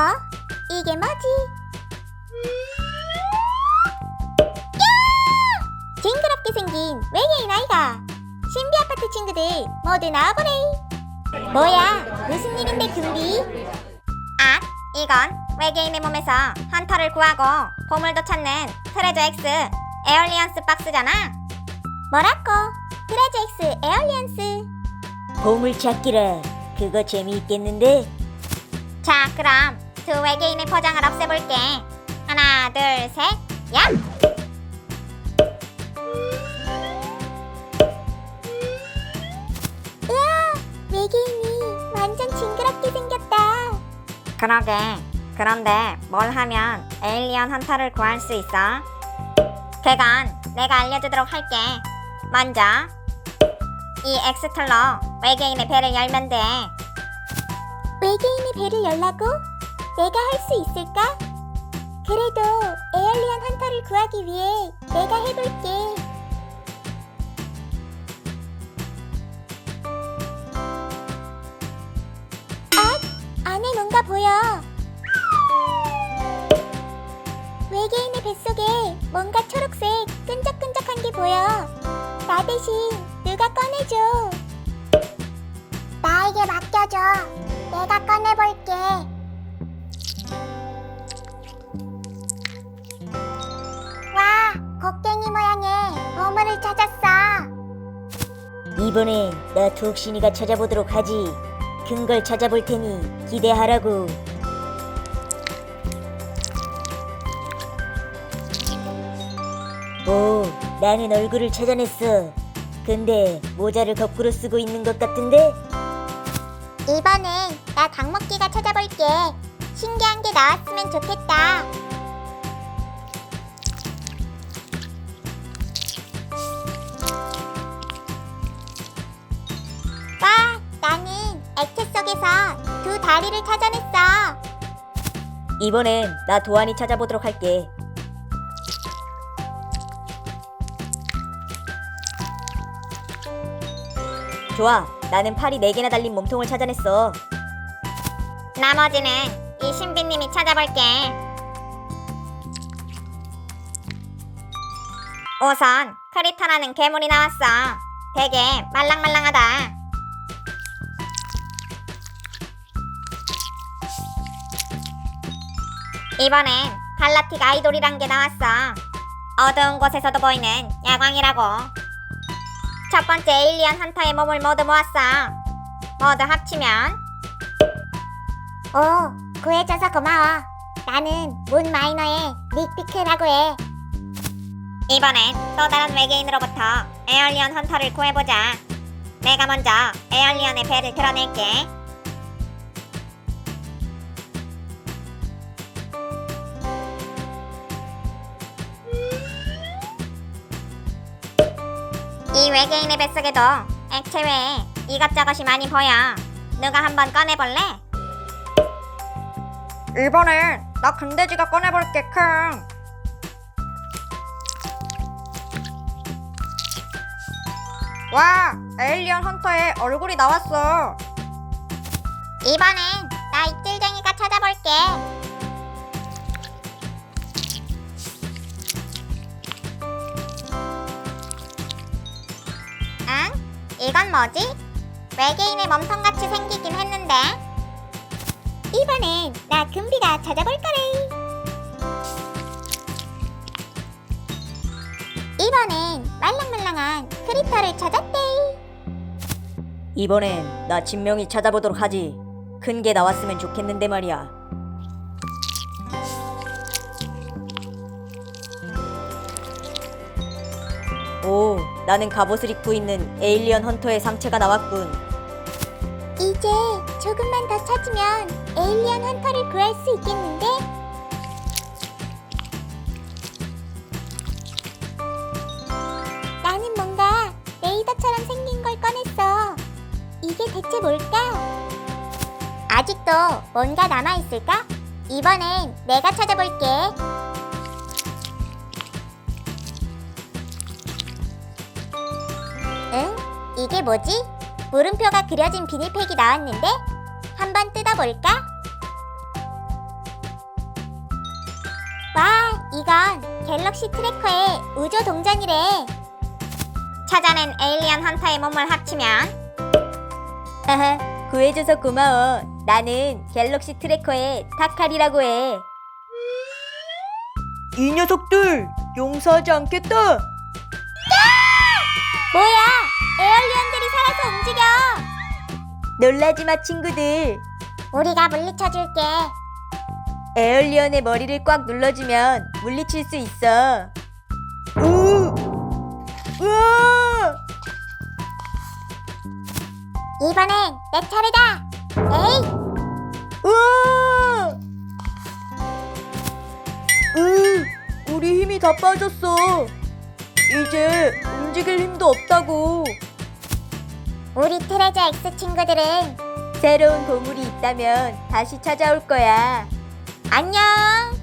어? 이게 뭐지? 야! 징그럽게 생긴 외계인 아이가 신비 아파트 친구들 모두 나와보래 뭐야 무슨 일인데 금비? 아 이건 외계인의 몸에서 헌터를 구하고 보물도 찾는 트레저 X 에얼리언스 박스잖아 뭐라고? 트레저 X 에얼리언스 보물 찾기라 그거 재미있겠는데? 자, 그럼 두 외계인의 포장을 없애볼게. 하나, 둘, 셋, 야! 우와, 외계인이 완전 징그럽게 생겼다. 그러게. 그런데 뭘 하면 에일리언 헌터를 구할 수 있어? 그건 내가 알려주도록 할게. 먼저 이 엑스툴로 외계인의 배를 열면 돼. 외계인의 배를 열라고? 내가 할 수 있을까? 그래도 에얼리언 헌터를 구하기 위해 내가 해볼게. 아, 안에 뭔가 보여. 외계인의 뱃속에 뭔가 초록색 끈적끈적한 게 보여. 나 대신 누가 꺼내줘. 나에게 맡겨줘. 내가 꺼내볼게. 이번엔 나 두옥신이가 찾아보도록 하지 큰걸 찾아볼 테니 기대하라고 오 나는 얼굴을 찾아냈어 근데 모자를 거꾸로 쓰고 있는 것 같은데? 이번엔 나 닭 먹기가 찾아볼게. 신기한 게 나왔으면 좋겠다. 다리를 찾아냈어. 이번엔 나 도안이 찾아보도록 할게 좋아 나는 팔이 4개나 달린 몸통을 찾아냈어 나머지는 이 신비님이 찾아볼게. 우선 크리터라는 괴물이 나왔어. 되게 말랑말랑하다. 이번엔 갈라틱 아이돌이란 게 나왔어. 어두운 곳에서도 보이는 야광이라고. 첫 번째 에일리언 헌터의 몸을 모두 모았어. 모두 합치면 오, 구해줘서 고마워. 나는 문 마이너의 닉피크라고 해. 이번엔 또 다른 외계인으로부터 에얼리언 헌터를 구해보자. 내가 먼저 에얼리언의 배를 드러낼게. 이 외계인의 뱃속에도 액체 외에 이것저것이 많이 보여. 누가 한번 꺼내볼래? 이번엔 나 금돼지가 꺼내볼게 큰 와, 에일리언 헌터의 얼굴이 나왔어. 이번엔 나 입질쟁이가 찾아볼게. 이건 뭐지? 외계인의 몸통같이 생기긴 했는데. 이번엔 나 금비가 찾아볼 거래. 이번엔 말랑말랑한 크리터를 찾았대. 이번엔 나 진명이 찾아보도록 하지. 큰 게 나왔으면 좋겠는데 말이야. 오, 나는 갑옷을 입고 있는 에일리언 헌터의 상체가 나왔군. 이제 조금만 더 찾으면 에일리언 헌터를 구할 수 있겠는데? 나는 뭔가 레이더처럼 생긴 걸 꺼냈어. 이게 대체 뭘까? 아직도 뭔가 남아있을까? 이번엔 내가 찾아볼게. 이게 뭐지? 물음표가 그려진 비닐팩이 나왔는데? 한번 뜯어볼까? 와, 이건 갤럭시 트래커의 우주 동전이래. 찾아낸 에일리언 헌터의 몸을 합치면 하하, 구해줘서 고마워. 나는 갤럭시 트래커의 타칼이라고 해. 이 녀석들 용서하지 않겠다. 뭐야? 에얼리언들이 살아서 움직여. 놀라지 마, 친구들. 우리가 물리쳐줄게. 에얼리언의 머리를 꽉 눌러주면 물리칠 수 있어. 으, 으아! 이번엔 내 차례다. 에이! 으, 우리 힘이 다 빠졌어. 이제 움직일 힘도 없다고. 우리 트레저 X 친구들은 새로운 보물이 있다면 다시 찾아올 거야. 안녕.